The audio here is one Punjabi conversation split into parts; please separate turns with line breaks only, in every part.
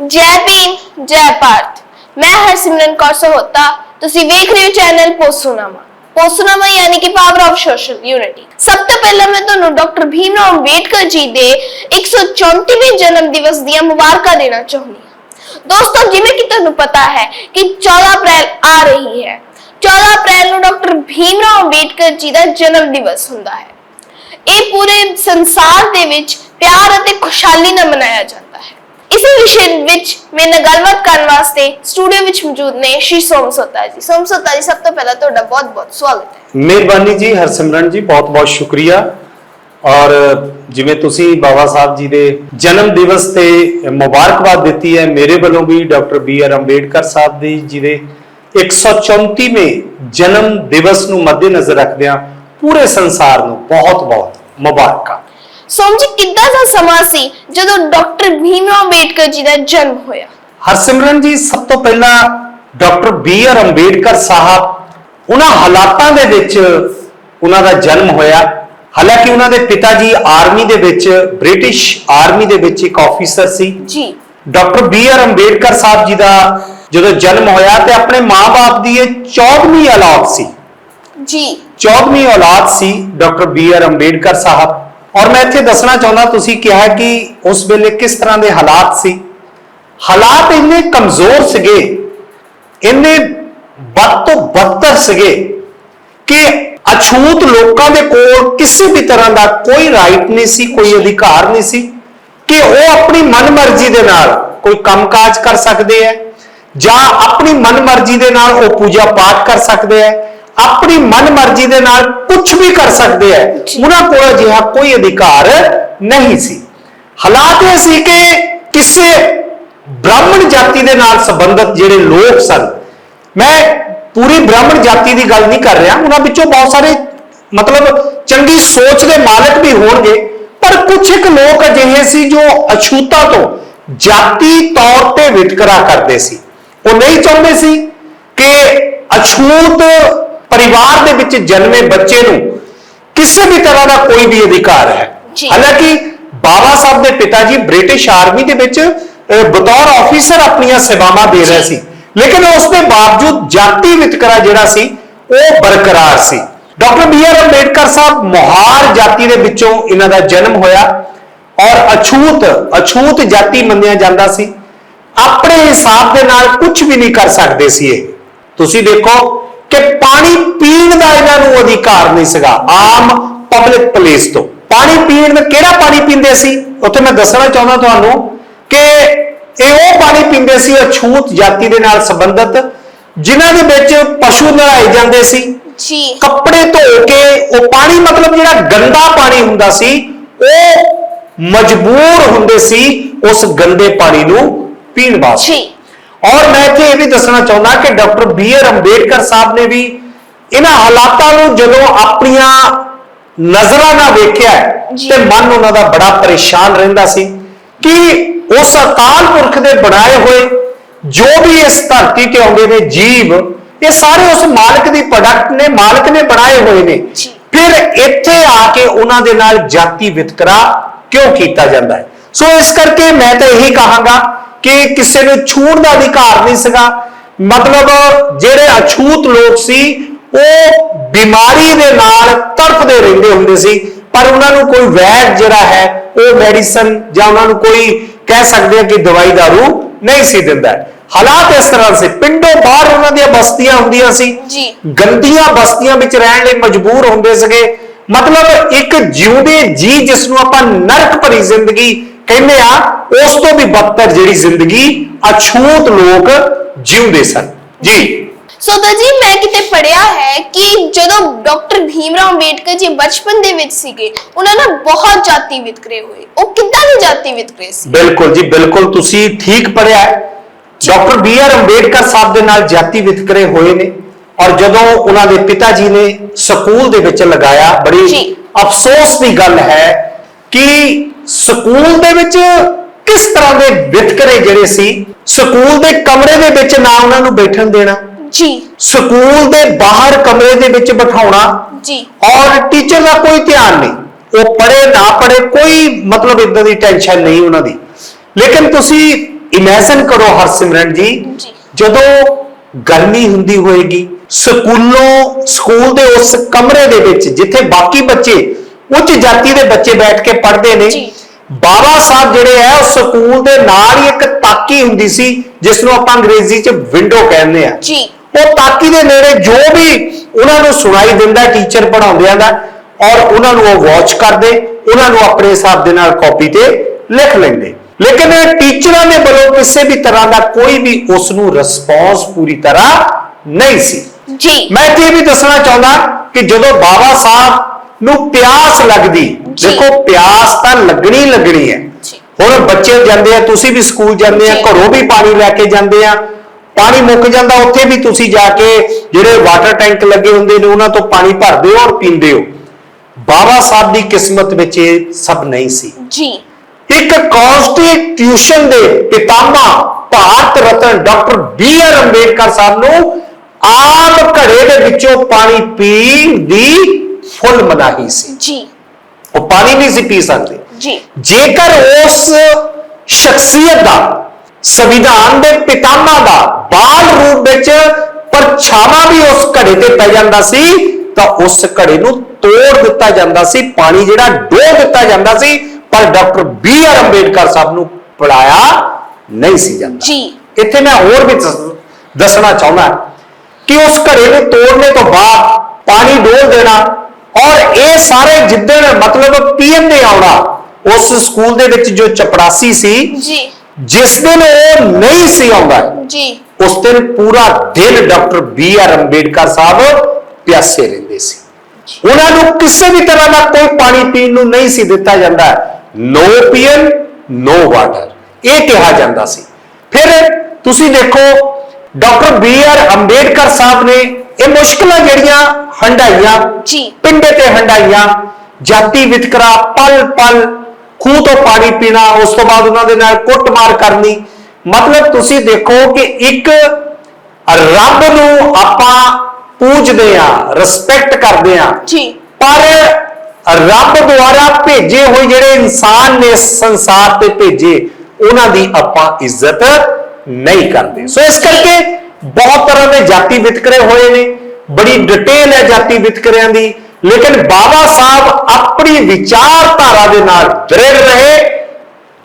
ਜੈ ਭੀਮ, ਜੈ ਭਾਰਤ। ਮੈਂ ਹਰਸਿਮਰਨ ਕੌਰ ਸਹੋਤਾ। ਤੁਸੀਂ ਵੇਖ ਰਹੇ ਹੋ ਚੈਨਲ ਪੋਸੂਨਾਮਾ। ਪੋਸੂਨਾਮਾ ਯਾਨੀ ਕਿ ਪਾਵਰ ਆਫ ਸੋਸ਼ਲ ਯੂਨਿਟੀ ਸਭ ਤੋਂ ਪਹਿਲਾਂ ਮੈਂ ਤੁਹਾਨੂੰ ਡਾਕਟਰ ਭੀਮ ਰਾਓ ਅੰਬੇਡਕਰ ਜੀ ਦੇ 134ਵੇਂ ਜਨਮ ਦਿਵਸ ਦੀਆਂ ਮੁਬਾਰਕਾਂ ਦੇਣਾ ਚਾਹੁੰਦੀ ਹਾਂ। ਦੋਸਤੋ, ਜਿਵੇਂ ਕਿ ਤੁਹਾਨੂੰ ਪਤਾ ਹੈ ਕਿ 14 ਅਪ੍ਰੈਲ ਆ ਰਹੀ ਹੈ। 14 ਅਪ੍ਰੈਲ ਨੂੰ ਡਾਕਟਰ ਭੀਮ ਰਾਓ ਅੰਬੇਡਕਰ ਜੀ ਦਾ ਜਨਮ ਦਿਵਸ ਹੁੰਦਾ ਹੈ। ਇਹ ਪੂਰੇ ਸੰਸਾਰ ਦੇ ਵਿੱਚ ਪਿਆਰ ਅਤੇ ਖੁਸ਼ਹਾਲੀ ਨਾਲ ਮਨਾਇਆ ਜਾਂਦਾ ਹੈ। ਇਸੇ ਵਿਸ਼ੇ ਵਿੱਚ ਮੇਰੇ ਨਾਲ ਗੱਲਬਾਤ ਕਰਨ ਵਾਸਤੇ ਸਟੂਡੀਓ ਵਿੱਚ ਮੌਜੂਦ ਨੇ ਸ਼੍ਰੀ ਸੋਮ ਸੋਤਾ ਜੀ। ਸੋਮ ਸੋਤਾ ਜੀ, ਸਭ ਤੋਂ ਪਹਿਲਾਂ ਤੁਹਾਡਾ ਬਹੁਤ-ਬਹੁਤ ਸਵਾਗਤ ਹੈ।
ਮਿਹਰਬਾਨੀ ਜੀ, ਹਰਸਿਮਰਨ ਜੀ, ਬਹੁਤ ਬਹੁਤ ਸ਼ੁਕਰੀਆ। ਔਰ ਜਿਵੇਂ ਤੁਸੀਂ ਬਾਬਾ ਸਾਹਿਬ ਜੀ ਦੇ ਜਨਮ ਦਿਵਸ ਤੇ ਮੁਬਾਰਕਬਾਦ ਦਿੱਤੀ ਹੈ, ਮੇਰੇ ਵੱਲੋਂ ਵੀ doctor B R Ambedkar Sahib ਦੀ ਜੀ ਦੇ 134ਵੇਂ ਜਨਮ ਦਿਵਸ ਨੂੰ ਮੱਦੇਨਜ਼ਰ ਰੱਖਦਿਆਂ ਪੂਰੇ ਸੰਸਾਰ ਨੂੰ ਬਹੁਤ ਬਹੁਤ ਮੁਬਾਰਕਾਂ।
ਸੋਮ ਜੀ ਕਿੱਦਾਂ ਦਾ ਸਮਾਂ ਸੀ ਜਦੋਂ ਡਾਕਟਰ ਭੀਮ ਰਾਓ ਅੰਬੇਡਕਰ ਜੀ ਦਾ ਜਨਮ ਹੋਇਆ?
ਹਰਸਿਮਰਨ ਜੀ ਸਭ ਤੋਂ ਪਹਿਲਾਂ doctor B R Ambedkar Sahib ਉਹਨਾਂ ਹਾਲਾਤਾਂ ਦੇ ਵਿੱਚ ਉਹਨਾਂ ਦਾ ਜਨਮ ਹੋਇਆ। ਹਾਲਾਂਕਿ ਉਹਨਾਂ ਦੇ ਪਿਤਾ ਜੀ ਆਰਮੀ ਦੇ ਵਿੱਚ ਬ੍ਰਿਟਿਸ਼ ਆਰਮੀ ਦੇ ਵਿੱਚ ਇੱਕ ਆਫੀਸਰ ਸੀ।
ਜੀ।
Doctor B R Ambedkar Sahib ji ਦਾ ਜਦੋਂ ਜਨਮ ਹੋਇਆ ਤੇ ਆਪਣੇ ਮਾਪੇ ਦੀ ਇਹ 14ਵੀਂ ਔਲਾਦ ਸੀ।
ਜੀ।
14ਵੀਂ ਔਲਾਦ ਸੀ doctor B R Ambedkar Sahib. ਔਰ ਮੈਂ ਇੱਥੇ ਦੱਸਣਾ ਚਾਹੁੰਦਾ, ਤੁਸੀਂ ਕਿਹਾ ਕਿ ਉਸ ਵੇਲੇ ਕਿਸ ਤਰ੍ਹਾਂ ਦੇ ਹਾਲਾਤ ਸੀ? ਹਾਲਾਤ ਇੰਨੇ ਕਮਜ਼ੋਰ ਸੀਗੇ, ਇੰਨੇ ਵੱਧ ਤੋਂ ਬੱਤਰ ਸੀਗੇ ਕਿ ਅਛੂਤ ਲੋਕਾਂ ਦੇ ਕੋਲ ਕਿਸੇ ਵੀ ਤਰ੍ਹਾਂ ਦਾ ਕੋਈ ਰਾਈਟ ਨਹੀਂ ਸੀ, ਕੋਈ ਅਧਿਕਾਰ ਨਹੀਂ ਸੀ ਕਿ ਉਹ ਆਪਣੀ ਮਨਮਰਜ਼ੀ ਦੇ ਨਾਲ ਕੋਈ ਕੰਮਕਾਜ ਕਰ ਸਕਦੇ ਹੈ ਜਾਂ ਆਪਣੀ ਮਨਮਰਜ਼ੀ ਦੇ ਨਾਲ ਉਹ ਪੂਜਾ ਪਾਠ ਕਰ ਸਕਦੇ ਹੈ। ਆਪਣੀ ਮਨਮਰਜ਼ੀ ਦੇ ਨਾਲ ਕੁਝ ਵੀ ਕਰ ਸਕਦੇ ਹੈ। ਉਹਨਾਂ ਕੋਲ ਅਜਿਹਾ ਕੋਈ ਅਧਿਕਾਰ ਨਹੀਂ ਸੀ। ਹਾਲਾਤ ਇਹ ਸੀ ਕਿ ਕਿਸੇ ਬ੍ਰਾਹਮਣ ਜਾਤੀ ਦੇ ਨਾਲ ਸੰਬੰਧਿਤ ਜਿਹੜੇ ਲੋਕ ਸਨ ਮੈਂ ਪੂਰੀ ਬ੍ਰਾਹਮਣ ਜਾਤੀ ਦੀ ਗੱਲ ਨਹੀਂ ਕਰ ਰਿਹਾ ਉਹਨਾਂ ਵਿੱਚੋਂ ਬਹੁਤ ਸਾਰੇ ਮਤਲਬ ਚੰਗੀ ਸੋਚ ਦੇ ਮਾਲਕ ਵੀ ਹੋਣਗੇ ਪਰ ਕੁਝ ਇੱਕ ਲੋਕ ਅਜਿਹੇ ਸੀ ਜੋ ਅਛੂਤਾ ਤੋਂ ਜਾਤੀ ਤੌਰ ਤੇ ਵਿਤਕਰਾ ਕਰਦੇ ਸੀ। ਉਹ ਨਹੀਂ ਚਾਹੁੰਦੇ ਸੀ ਕਿ ਅਛੂਤ ਪਰਿਵਾਰ ਦੇ ਵਿੱਚ ਜਨਮੇ ਬੱਚੇ ਨੂੰ ਕਿਸੇ ਵੀ ਤਰ੍ਹਾਂ ਦਾ ਕੋਈ ਵੀ ਅਧਿਕਾਰ ਹੈ। ਹਾਲਾਂਕਿ ਬਾਬਾ ਸਾਹਿਬ ਦੇ ਪਿਤਾ ਜੀ ਬ੍ਰਿਟਿਸ਼ ਆਰਮੀ ਦੇ ਵਿੱਚ ਬਤੌਰ ਆਫੀਸਰ ਆਪਣੀਆਂ ਸੇਵਾਵਾਂ ਦੇ ਰਹੇ ਸੀ। ਲੇਕਿਨ ਉਸ ਦੇ ਬਾਵਜੂਦ ਜਾਤੀ ਵਿਤਕਰਾ ਜਿਹੜਾ ਸੀ ਉਹ ਬਰਕਰਾਰ ਸੀ। Doctor B R Ambedkar Sahib Mahar ਜਾਤੀ ਦੇ ਵਿੱਚੋਂ ਇਹਨਾਂ ਦਾ ਜਨਮ ਹੋਇਆ ਔਰ ਅਛੂਤ ਅਛੂਤ ਜਾਤੀ ਮੰਨਿਆ ਜਾਂਦਾ ਸੀ। ਆਪਣੇ ਹਿਸਾਬ ਦੇ ਨਾਲ ਕੁਝ ਵੀ ਨਹੀਂ ਕਰ ਸਕਦੇ ਸੀ ਇਹ। ਤੁਸੀਂ ਦੇਖੋ ਕਿ ਪਾਣੀ ਪੀਣ ਦਾ ਇਹਨਾਂ ਨੂੰ ਅਧਿਕਾਰ ਨਹੀਂ ਸੀਗਾ ਆਮ ਪਬਲਿਕ ਪਲੇਸ ਤੋਂ। ਪਾਣੀ ਪੀਣ ਦਾ ਕਿਹੜਾ ਪਾਣੀ ਪੀਂਦੇ ਸੀ? ਉੱਥੇ ਮੈਂ ਦੱਸਣਾ ਚਾਹੁੰਦਾ ਤੁਹਾਨੂੰ ਕਿ ਇਹ ਉਹ ਪਾਣੀ ਪੀਂਦੇ ਸੀ ਅਛੂਤ ਜਾਤੀ ਦੇ ਨਾਲ ਸੰਬੰਧਿਤ ਜਿਨ੍ਹਾਂ ਦੇ ਵਿੱਚ ਪਸ਼ੂ ਨਹਾਏ ਜਾਂਦੇ ਸੀ।
ਜੀ।
ਕੱਪੜੇ ਧੋ ਕੇ ਉਹ ਪਾਣੀ ਮਤਲਬ ਜਿਹੜਾ ਗੰਦਾ ਪਾਣੀ ਹੁੰਦਾ ਸੀ ਉਹ ਮਜਬੂਰ ਹੁੰਦੇ ਸੀ ਉਸ ਗੰਦੇ ਪਾਣੀ ਨੂੰ ਪੀਣ ਵਾਸਤੇ।
ਜੀ।
ਔਰ ਮੈਂ ਇੱਥੇ ਇਹ ਵੀ ਦੱਸਣਾ ਚਾਹੁੰਦਾ ਕਿ doctor B R Ambedkar Sahib ਨੇ ਵੀ ਇਹਨਾਂ ਹਾਲਾਤਾਂ ਨੂੰ ਜਦੋਂ ਆਪਣੀਆਂ ਨਜ਼ਰਾਂ ਨਾਲ ਵੇਖਿਆ। ਤੇ ਮਨ ਉਹਨਾਂ ਦਾ ਬੜਾ ਪਰੇਸ਼ਾਨ ਰਹਿੰਦਾ ਸੀ ਕਿ ਉਸ ਅਕਾਲ ਪੁਰਖ ਦੇ ਬਣਾਏ ਹੋਏ ਜੋ ਵੀ ਇਸ ਧਰਤੀ ਤੇ ਆਉਂਦੇ ਨੇ ਜੀਵ ਇਹ ਸਾਰੇ ਉਸ ਮਾਲਕ ਦੀ ਪ੍ਰੋਡਕਟ ਨੇ ਮਾਲਕ ਨੇ ਬਣਾਏ ਹੋਏ ਨੇ। ਫਿਰ ਇੱਥੇ ਆ ਕੇ ਉਹਨਾਂ ਦੇ ਨਾਲ ਜਾਤੀ ਵਿਤਕਰਾ ਕਿਉਂ ਕੀਤਾ ਜਾਂਦਾ ਹੈ ਸੋ ਇਸ ਕਰਕੇ ਮੈਂ ਤਾਂ ਇਹੀ ਕਹਾਂਗਾ ਕਿ ਕਿਸੇ ਨੂੰ ਛੂਟ ਦਾ ਅਧਿਕਾਰ ਨਹੀਂ ਸੀਗਾ। ਮਤਲਬ ਜਿਹੜੇ ਅਛੂਤ ਲੋਕ ਸੀ ਉਹ ਬਿਮਾਰੀ ਦੇ ਨਾਲ ਤੜਫਦੇ ਰਹਿੰਦੇ ਹੁੰਦੇ ਸੀ। ਪਰ ਉਹਨਾਂ ਨੂੰ ਕੋਈ ਵੈਦ ਜਿਹੜਾ ਹੈ ਉਹ ਮੈਡੀਸਨ ਜਾਂ ਉਹਨਾਂ ਨੂੰ ਕੋਈ ਕਹਿ ਸਕਦੇ ਆ ਕਿ ਦਵਾਈ ਦਾਰੂ ਨਹੀਂ ਸੀ ਦਿੰਦਾ। ਹਾਲਾਤ ਇਸ ਤਰ੍ਹਾਂ ਸੀ। ਪਿੰਡੋਂ ਬਾਹਰ ਉਹਨਾਂ ਦੀਆਂ ਬਸਤੀਆਂ ਹੁੰਦੀਆਂ ਸੀ।
ਜੀ।
ਗੰਦੀਆਂ ਬਸਤੀਆਂ ਵਿੱਚ ਰਹਿਣ ਲਈ ਮਜਬੂਰ ਹੁੰਦੇ ਸੀਗੇ। ਮਤਲਬ ਇੱਕ ਜਿਉਂਦੇ ਜੀ ਜਿਸ ਨੂੰ ਆਪਾਂ ਨਰਕ ਭਰੀ ਜ਼ਿੰਦਗੀ ਕਹਿੰਦੇ ਆ ਉਸ ਤੋਂ ਵੀ ਬਦਤਰ ਜਿਹੜੀ ਜ਼ਿੰਦਗੀ ਅਛੂਤ ਲੋਕ ਜਿਉਂਦੇ ਸਨ। ਜੀ।
ਸੋਦਾ ਜੀ ਮੈਂ ਕਿਤੇ ਪੜਿਆ ਹੈ ਕਿ ਜਦੋਂ ਡਾਕਟਰ ਭੀਮ ਰਾਓ ਅੰਬੇਡਕਰ ਜੀ ਬਚਪਨ ਦੇ ਵਿੱਚ ਸੀਗੇ ਉਹਨਾਂ ਨਾਲ ਬਹੁਤ ਜਾਤੀ ਵਿਤਕਰੇ ਹੋਏ। ਉਹ ਕਿੱਦਾਂ ਦੇ ਜਾਤੀ ਵਿਤਕਰੇ ਸੀ?
ਬਿਲਕੁਲ ਜੀ ਬਿਲਕੁਲ ਤੁਸੀਂ ਠੀਕ ਪੜਿਆ ਹੈ। Doctor B R Ambedkar Sahib ਦੇ ਨਾਲ ਜਾਤੀ ਵਿਤਕਰੇ ਹੋਏ ਨੇ ਔਰ ਜਦੋਂ ਉਹਨਾਂ ਦੇ ਪਿਤਾ ਜੀ ਨੇ ਸਕੂਲ ਦੇ ਵਿੱਚ ਲਗਾਇਆ ਬੜੀ। ਅਫਸੋਸ ਦੀ ਗੱਲ ਹੈ ਕਿ ਸਕੂਲ ਦੇ ਵਿੱਚ ਕਿਸ ਤਰ੍ਹਾਂ ਦੇ ਵਿਤਕਰੇ ਜਿਹੜੇ ਸੀ? ਸਕੂਲ ਦੇ ਕਮਰੇ ਦੇ ਵਿੱਚ ਨਾ ਉਹਨਾਂ ਨੂੰ ਬੈਠਣ ਦੇਣਾ।
ਜੀ।
ਸਕੂਲ ਦੇ ਬਾਹਰ ਕਮਰੇ ਦੇ ਵਿੱਚ ਬਿਠਾਉਣਾ।
ਜੀ।
ਔਰ ਟੀਚਰ ਦਾ ਕੋਈ ਧਿਆਨ ਨਹੀਂ। ਉਹ ਪੜੇ ਨਾ ਪੜੇ ਕੋਈ ਮਤਲਬ ਇਦਾਂ ਦੀ ਟੈਨਸ਼ਨ ਨਹੀਂ ਉਹਨਾਂ ਦੀ। ਲੇਕਿਨ ਤੁਸੀਂ ਇਮੇਜਿਨ ਕਰੋ ਹਰਸਿਮਰਨ ਜੀ। ਜਦੋਂ ਗਰਮੀ ਹੁੰਦੀ ਹੋਏਗੀ ਸਕੂਲੋਂ ਸਕੂਲ ਦੇ ਉਸ ਕਮਰੇ ਦੇ ਵਿੱਚ ਜਿੱਥੇ ਬਾਕੀ ਬੱਚੇ ਉੱਚ ਜਾਤੀ ਦੇ ਬੱਚੇ ਬੈਠ ਕੇ ਪੜ੍ਹਦੇ ਨੇ। ਬਾਬਾ ਸਾਹਿਬ ਜਿਹੜੇ ਆ ਉਹ ਸਕੂਲ ਦੇ ਨਾਲ ਹੀ ਇੱਕ ਤਾਕੀ ਹੁੰਦੀ ਸੀ ਜਿਸ ਨੂੰ ਆਪਾਂ ਅੰਗਰੇਜ਼ੀ 'ਚ ਵਿੰਡੋ ਕਹਿੰਦੇ ਆ।
ਜੀ।
ਉਹ ਤਾਕੀ ਦੇ ਨੇੜੇ ਜੋ ਵੀ ਉਹਨਾਂ ਨੂੰ ਸੁਣਾਈ ਦਿੰਦਾ ਟੀਚਰ ਪੜਾਉਂਦਿਆਂ ਦਾ ਔਰ ਉਹਨਾਂ ਨੂੰ ਉਹ ਵਾਚ ਕਰਦੇ ਉਹਨਾਂ ਨੂੰ ਆਪਣੇ ਹਿਸਾਬ ਦੇ ਨਾਲ ਕਾਪੀ ਤੇ ਲਿਖ ਲੈਂਦੇ। ਲੇਕਿਨ ਟੀਚਰਾਂ ਦੇ ਵੱਲੋਂ ਕਿਸੇ ਵੀ ਤਰ੍ਹਾਂ ਦਾ ਕੋਈ ਵੀ ਉਸ ਨੂੰ ਰਿਸਪੌਂਸ ਪੂਰੀ ਤਰ੍ਹਾਂ ਨਹੀਂ ਸੀ।
ਜੀ।
ਮੈਂ ਇਹ ਵੀ ਦੱਸਣਾ ਚਾਹੁੰਦਾ ਕਿ ਜਦੋਂ ਬਾਬਾ ਸਾਹਿਬ ਨੂੰ ਪਿਆਸ ਲੱਗਦੀ। ਦੇਖੋ ਪਿਆਸ ਤਾਂ ਲੱਗਣੀ ਲੱਗਣੀ ਹੈ। ਹੁਣ ਬੱਚੇ ਜਾਂਦੇ ਆ ਤੁਸੀਂ ਵੀ ਸਕੂਲ ਜਾਂਦੇ ਆ। ਘਰੋਂ ਵੀ ਪਾਣੀ ਲੈ ਕੇ ਜਾਂਦੇ ਆ ਪਾਣੀ ਮੁੱਕ ਜਾਂਦਾ ਉੱਥੇ ਵੀ ਤੁਸੀਂ ਜਾ ਕੇ ਜਿਹੜੇ ਵਾਟਰ ਟੈਂਕ ਲੱਗੇ ਹੁੰਦੇ ਨੇ ਉਹਨਾਂ ਤੋਂ ਪਾਣੀ ਭਰਦੇ ਹੋ ਔਰ ਪੀਂਦੇ ਹੋ ਬਾਬਾ ਸਾਹਿਬ ਦੀ ਕਿਸਮਤ ਵਿੱਚ ਇਹ ਸਭ ਨਹੀਂ ਸੀ
ਜੀ
ਇੱਕ ਕਨਸਟੀਟਿਊਸ਼ਨ ਦੇ ਪਿਤਾਮਾ Bharat Ratna doctor B R Ambedkar Sahib ਨੂੰ ਆਮ ਘੜੇ ਦੇ ਵਿੱਚੋਂ ਪਾਣੀ ਪੀਣ ਦੀ ਫੁੱਲ ਮਨਾਹੀ ਸੀ।
ਜੀ।
ਉਹ ਪਾਣੀ ਨਹੀਂ ਸੀ ਪੀ ਸਕਦੇ।
ਜੀ।
ਜੇਕਰ ਉਸ ਸ਼ਖਸੀਅਤ ਦਾ ਸੰਵਿਧਾਨ ਦੇ ਪਿਤਾਮਾ ਦਾ ਬਾਲ ਰੂਪ ਵਿੱਚ ਪਰਛਾਵਾਂ ਵੀ ਉਸ ਘੜੇ ਤੇ ਪੈ ਜਾਂਦਾ ਸੀ ਤਾਂ ਉਸ ਘੜੇ ਨੂੰ ਤੋੜ ਦਿੱਤਾ ਜਾਂਦਾ ਸੀ ਪਾਣੀ ਜਿਹੜਾ ਡੋਹ ਦਿੱਤਾ ਜਾਂਦਾ ਸੀ ਪਰ doctor B R Ambedkar Sahib ਨੂੰ ਪੜਾਇਆ ਨਹੀਂ ਸੀ ਜਾਂਦਾ।
ਜੀ।
ਇੱਥੇ ਮੈਂ ਹੋਰ ਵੀ ਦੱਸ- ਦੱਸਣਾ ਚਾਹੁੰਦਾ ਕਿ ਉਸ ਘੜੇ ਨੂੰ ਤੋੜਨੇ ਤੋਂ ਬਾਅਦ ਪਾਣੀ ਡੋਲ ਦੇਣਾ ਔਰ ਇਹ ਸਾਰੇ ਜਿੱਦਣ ਮਤਲਬ ਪੀਐਮ ਨੇ ਆਉਣਾ ਉਸ ਸਕੂਲ ਦੇ ਵਿੱਚ ਜੋ ਚਪੜਾਸੀ ਸੀ
ਜੀ।
ਜਿਸ ਦਿਨ ਉਹ ਨਹੀਂ ਸੀ ਆਉਂਦਾ
ਜੀ।
ਉਸ ਦਿਨ ਪੂਰਾ ਦਿਨ doctor B R Ambedkar Sahib ਪਿਆਸੇ ਰਹਿੰਦੇ ਸੀ। ਉਹਨਾਂ ਨੂੰ ਕਿਸੇ ਵੀ ਤਰ੍ਹਾਂ ਦਾ ਕੋਈ ਪਾਣੀ ਪੀਣ ਨੂੰ ਨਹੀਂ ਸੀ ਦਿੱਤਾ ਜਾਂਦਾ। ਨੋ ਪੀਐਨ ਨੋ ਵਾਟਰ ਇਹ ਕਿਹਾ ਜਾਂਦਾ ਸੀ। ਫਿਰ ਤੁਸੀਂ ਦੇਖੋ doctor B R Ambedkar Sahib ਨੇ ਇਹ ਮੁਸ਼ਕਲਾਂ ਜਿਹੜੀਆਂ ਹੰਡਾਈਆਂ
ਜੀ।
ਪਿੰਡੇ ਤੇ ਹੰਡਾਈਆਂ ਜਾਤੀ ਵਿਤਕਰਾ ਪਲ ਪਲ ਖੂਹ ਤੋਂ ਪਾਣੀ ਪੀਣਾ ਉਸ ਤੋਂ ਬਾਅਦ ਉਹਨਾਂ ਦੇ ਨਾਲ ਕੁੱਟਮਾਰ ਕਰਨੀ। ਮਤਲਬ ਤੁਸੀਂ ਦੇਖੋ ਕਿ ਇੱਕ ਰੱਬ ਨੂੰ ਆਪਾਂ ਪੂਜਦੇ ਆ ਰਿਸਪੈਕਟ ਕਰਦੇ ਆ।
ਜੀ।
ਪਰ ਰੱਬ ਦੁਆਰਾ ਭੇਜੇ ਹੋਏ ਜਿਹੜੇ ਇਨਸਾਨ ਨੇ ਸੰਸਾਰ ਤੇ ਭੇਜੇ ਉਹਨਾਂ ਦੀ ਆਪਾਂ ਇੱਜ਼ਤ ਨਹੀਂ ਕਰਦੇ। ਸੋ ਇਸ ਕਰਕੇ ਬਹੁਤ ਤਰ੍ਹਾਂ ਦੇ ਜਾਤੀ ਵਿਤਕਰੇ ਹੋਏ ਨੇ। ਬੜੀ ਡਿਟੇਲ ਹੈ ਜਾਤੀ ਵਿਤਕਰਿਆਂ ਦੀ ਲੇਕਿਨ ਬਾਬਾ ਸਾਹਿਬ ਆਪਣੀ ਵਿਚਾਰਧਾਰਾ ਦੇ ਨਾਲ ਦ੍ਰਿੜ ਰਹੇ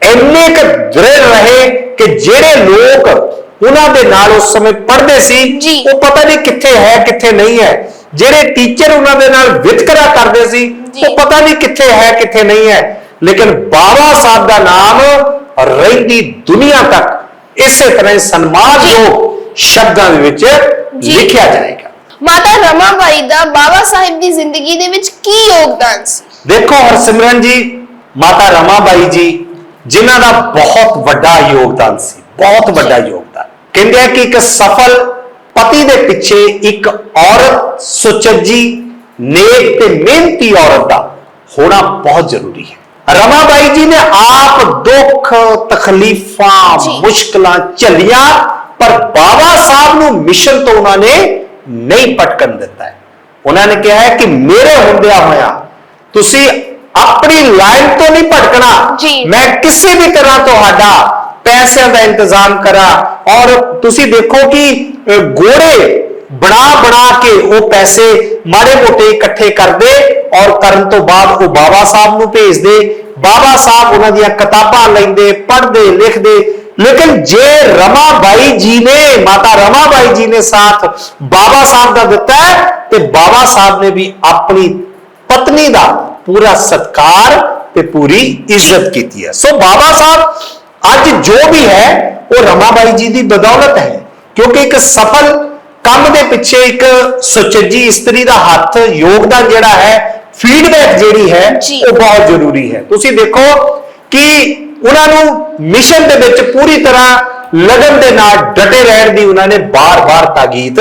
ਇੰਨੇ ਕੁ ਦ੍ਰਿੜ ਰਹੇ ਕਿ ਜਿਹੜੇ ਲੋਕ ਉਹਨਾਂ ਦੇ ਨਾਲ ਉਸ ਸਮੇਂ ਪੜ੍ਹਦੇ ਸੀ। ਉਹ ਪਤਾ ਨਹੀਂ ਕਿੱਥੇ ਹੈ ਕਿੱਥੇ ਨਹੀਂ ਹੈ ਜਿਹੜੇ ਟੀਚਰ ਉਹਨਾਂ ਦੇ ਨਾਲ ਵਿਤਕਰਾ ਕਰਦੇ ਸੀ। ਉਹ ਪਤਾ ਨਹੀਂ ਕਿੱਥੇ ਹੈ ਕਿੱਥੇ ਨਹੀਂ ਹੈ ਲੇਕਿਨ ਬਾਬਾ ਸਾਹਿਬ ਦਾ ਨਾਮ ਰਹਿੰਦੀ ਦੁਨੀਆ ਤੱਕ ਇਸੇ ਤਰ੍ਹਾਂ ਸਨਮਾਨਯੋਗ ਸ਼ਬਦਾਂ ਦੇ ਵਿੱਚ। ਲਿਖਿਆ ਜਾਏਗਾ
ਮਾਤਾ ਰਮਾਬਾਈ ਦਾ ਬਾਬਾ ਸਾਹਿਬ ਦੀ ਜ਼ਿੰਦਗੀ ਦੇ ਵਿੱਚ ਕੀ ਯੋਗਦਾਨ ਸੀ?
ਦੇਖੋ ਹਰਸਿਮਰਨ ਜੀ ਮਾਤਾ ਰਮਾਬਾਈ ਜੀ ਜਿਨ੍ਹਾਂ ਦਾ ਬਹੁਤ ਵੱਡਾ ਯੋਗਦਾਨ ਸੀ ਬਹੁਤ ਵੱਡਾ ਯੋਗਦਾਨ। ਕਹਿੰਦੇ ਆ ਕਿ ਇੱਕ ਸਫਲ ਪਤੀ ਦੇ ਪਿੱਛੇ ਇੱਕ ਔਰਤ ਸੁਚੱਜੀ ਨੇਕ ਤੇ ਮਿਹਨਤੀ ਔਰਤ ਦਾ ਹੋਣਾ ਬਹੁਤ ਜ਼ਰੂਰੀ ਹੈ। ਰਮਾਬਾਈ ਜੀ ਨੇ ਆਪ ਦੁੱਖ ਤਕਲੀਫਾਂ। ਮੁਸ਼ਕਲਾਂ ਝੱਲੀਆਂ ਪਰ ਬਾਬਾ ਸਾਹਿਬ ਨੂੰ ਮਿਸ਼ਨ ਤੋਂ ਉਹਨਾਂ ਨੇ ਨਹੀਂ ਪਟਕਣ ਦਿੱਤਾ ਹੈ। ਉਹਨਾਂ ਨੇ ਕਿਹਾ ਹੈ ਕਿ ਮੇਰੇ ਹੁੰਦਿਆਂ ਹੋਇਆ ਤੁਸੀਂ ਆਪਣੀ ਲਾਈਨ ਤੋਂ ਨਹੀਂ ਭਟਕਣਾ। ਮੈਂ ਕਿਸੇ ਵੀ ਤਰ੍ਹਾਂ ਤੁਹਾਡਾ ਪੈਸਿਆਂ ਦਾ ਇੰਤਜ਼ਾਮ ਕਰਾਂ ਔਰ ਤੁਸੀਂ ਦੇਖੋ ਕਿ ਗੋੜੇ ਬਣਾ ਬਣਾ ਕੇ ਉਹ ਪੈਸੇ ਮਾੜੇ ਮੋਟੇ ਇਕੱਠੇ ਕਰਦੇ ਔਰ ਕਰਨ ਤੋਂ ਬਾਅਦ ਉਹ ਬਾਬਾ ਸਾਹਿਬ ਨੂੰ ਭੇਜਦੇ। ਬਾਬਾ ਸਾਹਿਬ ਉਹਨਾਂ ਦੀਆਂ ਕਿਤਾਬਾਂ ਲੈਂਦੇ ਪੜ੍ਹਦੇ ਲਿਖਦੇ। ਲੇਕਿਨ ਜੇ ਰਮਾਬਾਈ ਜੀ ਨੇ ਮਾਤਾ ਰਮਾਬਾਈ ਜੀ ਨੇ ਸਾਥ ਬਾਬਾ ਸਾਹਿਬ ਦਾ ਦਿੱਤਾ ਤੇ ਬਾਬਾ ਸਾਹਿਬ ਨੇ ਵੀ ਆਪਣੀ ਪਤਨੀ ਦਾ ਪੂਰਾ ਸਤਕਾਰ ਤੇ ਪੂਰੀ ਇੱਜ਼ਤ ਕੀਤੀ ਹੈ ਸੋ ਬਾਬਾ ਸਾਹਿਬ ਅੱਜ ਜੋ ਵੀ ਹੈ ਉਹ ਰਮਾਬਾਈ ਜੀ ਦੀ ਬਦੌਲਤ ਹੈ ਕਿਉਂਕਿ ਇੱਕ ਸਫਲ ਕੰਮ ਦੇ ਪਿੱਛੇ ਇੱਕ ਸੁਚੱਜੀ ਇਸਤਰੀ ਦਾ ਹੱਥ ਯੋਗਦਾਨ ਜਿਹੜਾ ਹੈ ਫੀਡਬੈਕ ਜਿਹੜੀ ਹੈ। ਉਹ ਬਹੁਤ ਜ਼ਰੂਰੀ ਹੈ ਤੁਸੀਂ ਦੇਖੋ ਕਿ ਉਹਨਾਂ ਨੂੰ ਮਿਸ਼ਨ ਦੇ ਵਿੱਚ ਪੂਰੀ ਤਰ੍ਹਾਂ ਲਗਨ ਦੇ ਨਾਲ ਡਟੇ ਰਹਿਣ ਦੀ ਉਹਨਾਂ ਨੇ ਬਾਰ-ਬਾਰ ਤਾਕੀਦ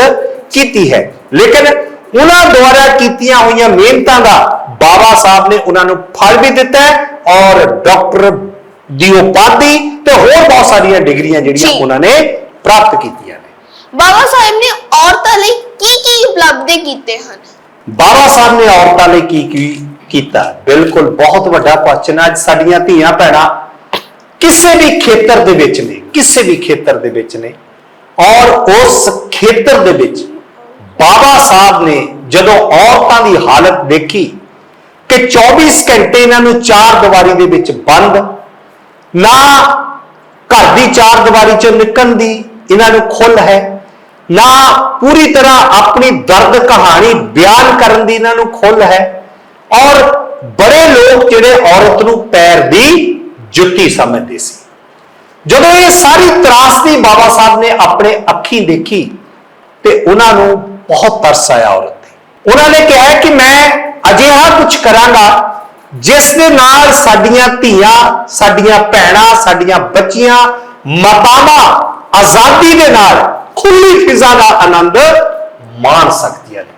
ਕੀਤੀ ਹੈ। ਲੇਕਿਨ ਉਹਨਾਂ ਦੁਆਰਾ ਕੀਤੀਆਂ ਹੋਈਆਂ ਮਿਹਨਤਾਂ ਦਾ ਬਾਬਾ ਸਾਹਿਬ ਨੇ ਉਹਨਾਂ ਨੂੰ ਫਲ ਵੀ ਦਿੱਤਾ ਔਰ ਡਾਕਟਰ ਦੀ ਉਪਾਧੀ ਤੇ ਹੋਰ ਬਹੁਤ ਸਾਰੀਆਂ ਡਿਗਰੀਆਂ ਜਿਹੜੀਆਂ। ਉਹਨਾਂ ਨੇ ਪ੍ਰਾਪਤ ਕੀਤੀਆਂ ਨੇ।
ਬਾਬਾ ਸਾਹਿਬ ਨੇ ਔਰਤਾਂ ਲਈ ਕੀ ਕੀ ਉਪਲਬਧੀ ਕੀਤੇ ਹਨ?
ਬਾਬਾ ਸਾਹਿਬ ਨੇ ਔਰਤਾਂ ਲਈ ਕੀ ਕੀ ਕੀਤਾ? ਬਿਲਕੁਲ ਬਹੁਤ ਵੱਡਾ ਕੁਐਸਚਨ ਅੱਜ ਸਾਡੀਆਂ ਧੀਆਂ ਭੈਣਾਂ ਕਿਸੇ ਵੀ ਖੇਤਰ ਦੇ ਵਿੱਚ ਨੇ, ਕਿਸੇ ਵੀ ਖੇਤਰ ਦੇ ਵਿੱਚ ਨੇ, ਔਰ ਉਸ ਖੇਤਰ ਦੇ ਵਿੱਚ ਬਾਬਾ ਸਾਹਿਬ ਨੇ ਜਦੋਂ ਔਰਤਾਂ ਦੀ ਹਾਲਤ ਦੇਖੀ ਕਿ 24 ਘੰਟੇ ਇਹਨਾਂ ਨੂੰ ਚਾਰ ਦੀਵਾਰੀ ਦੇ ਵਿੱਚ ਬੰਦ, ਨਾ ਘਰ ਦੀ ਚਾਰ ਦੀਵਾਰੀ ਚੋਂ ਨਿਕਲਣ ਦੀ ਇਹਨਾਂ ਨੂੰ ਖੁੱਲ ਹੈ, ਨਾ ਪੂਰੀ ਤਰ੍ਹਾਂ ਆਪਣੀ ਦਰਦ ਕਹਾਣੀ ਬਿਆਨ ਕਰਨ ਦੀ ਇਹਨਾਂ ਨੂੰ ਖੁੱਲ ਹੈ, ਔਰ ਬੜੇ ਲੋਕ ਜਿਹੜੇ ਔਰਤ ਨੂੰ ਪੈਰ ਦੀ ਜੁੱਤੀ ਸਮਝਦੇ ਸੀ। ਜਦੋਂ ਇਹ ਸਾਰੀ ਤਰਾਸਦੀ ਬਾਬਾ ਸਾਹਿਬ ਨੇ ਆਪਣੇ ਅੱਖੀ ਦੇਖੀ ਤੇ ਉਹਨਾਂ ਨੂੰ ਬਹੁਤ ਤਰਸ ਆਇਆ ਔਰਤ ਤੇ। ਉਹਨਾਂ ਨੇ ਕਿਹਾ ਕਿ ਮੈਂ ਅਜਿਹਾ ਕੁਝ ਕਰਾਂਗਾ ਜਿਸ ਦੇ ਨਾਲ ਸਾਡੀਆਂ ਧੀਆਂ, ਸਾਡੀਆਂ ਭੈਣਾਂ, ਸਾਡੀਆਂ ਬੱਚੀਆਂ ਮਾਤਾਵਾਂ ਆਜ਼ਾਦੀ ਦੇ ਨਾਲ ਖੁੱਲੀ ਫਿਜ਼ਾ ਦਾ ਆਨੰਦ ਮਾਣ ਸਕਦੀਆਂ ਨੇ।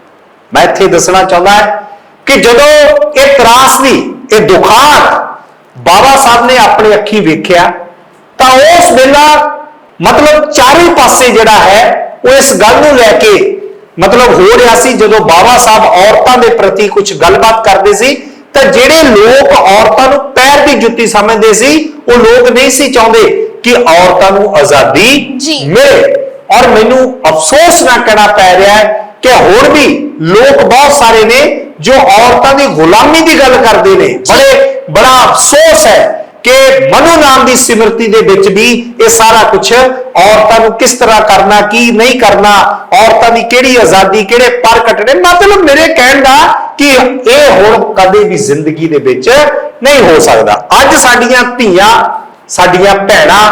ਮੈਂ ਇੱਥੇ ਦੱਸਣਾ ਚਾਹੁੰਦਾ ਹਾਂ ਕਿ ਜਦੋਂ ਇਹ ਤਰਾਸਦੀ, ਇਹ ਦੁਖਾਂਤ ਬਾਬਾ ਸਾਹਿਬ ਨੇ ਆਪਣੀ ਅੱਖੀਂ ਵੇਖਿਆ ਤਾਂ ਉਸ ਵੇਲਾ ਮਤਲਬ ਚਾਰੇ ਪਾਸੇ ਜਿਹੜਾ ਹੈ ਉਹ ਇਸ ਗੱਲ ਨੂੰ ਲੈ ਕੇ ਮਤਲਬ ਹੋ ਰਿਹਾ ਸੀ ਜਦੋਂ ਬਾਬਾ ਸਾਹਿਬ ਔਰਤਾਂ ਦੇ ਪ੍ਰਤੀ ਕੁਝ ਗੱਲਬਾਤ ਕਰਦੇ ਸੀ ਤਾਂ ਜਿਹੜੇ ਲੋਕ ਔਰਤਾਂ ਨੂੰ ਪੈਰ ਦੀ ਜੁੱਤੀ ਸਮਝਦੇ ਸੀ ਉਹ ਲੋਕ ਨਹੀਂ ਸੀ ਚਾਹੁੰਦੇ ਕਿ ਔਰਤਾਂ ਨੂੰ ਆਜ਼ਾਦੀ। ਮਿਲੇ ਔਰ ਮੈਨੂੰ ਅਫਸੋਸ ਨਾ ਕਰਨਾ ਪੈ ਰਿਹਾ ਹੈ ਕਿ ਹੁਣ ਵੀ ਲੋਕ ਬਹੁਤ ਸਾਰੇ ਨੇ ਜੋ ਔਰਤਾਂ ਦੀ ਗੁਲਾਮੀ ਦੀ ਗੱਲ ਕਰਦੇ ਨੇ ਬੜੇ ਬੜਾ ਅਫਸੋਸ ਹੈ ਕਿ ਮਨੂ ਨਾਮ ਦੀ ਸਿਮਰਤੀ ਦੇ ਵਿੱਚ ਵੀ ਇਹ ਸਾਰਾ ਕੁਝ ਔਰਤਾਂ ਨੂੰ ਕਿਸ ਤਰ੍ਹਾਂ ਕਰਨਾ ਕੀ ਨਹੀਂ ਕਰਨਾ ਔਰਤਾਂ ਦੀ ਕਿਹੜੀ ਆਜ਼ਾਦੀ ਕਿਹੜੇ ਪਰ ਕੱਟਣੇ ਮਤਲਬ ਮੇਰੇ ਕਹਿਣ ਦਾ ਕਿ ਇਹ ਹੁਣ ਕਦੇ ਵੀ ਜ਼ਿੰਦਗੀ ਦੇ ਵਿੱਚ ਨਹੀਂ ਹੋ ਸਕਦਾ ਅੱਜ ਸਾਡੀਆਂ ਧੀਆਂ ਸਾਡੀਆਂ ਭੈਣਾਂ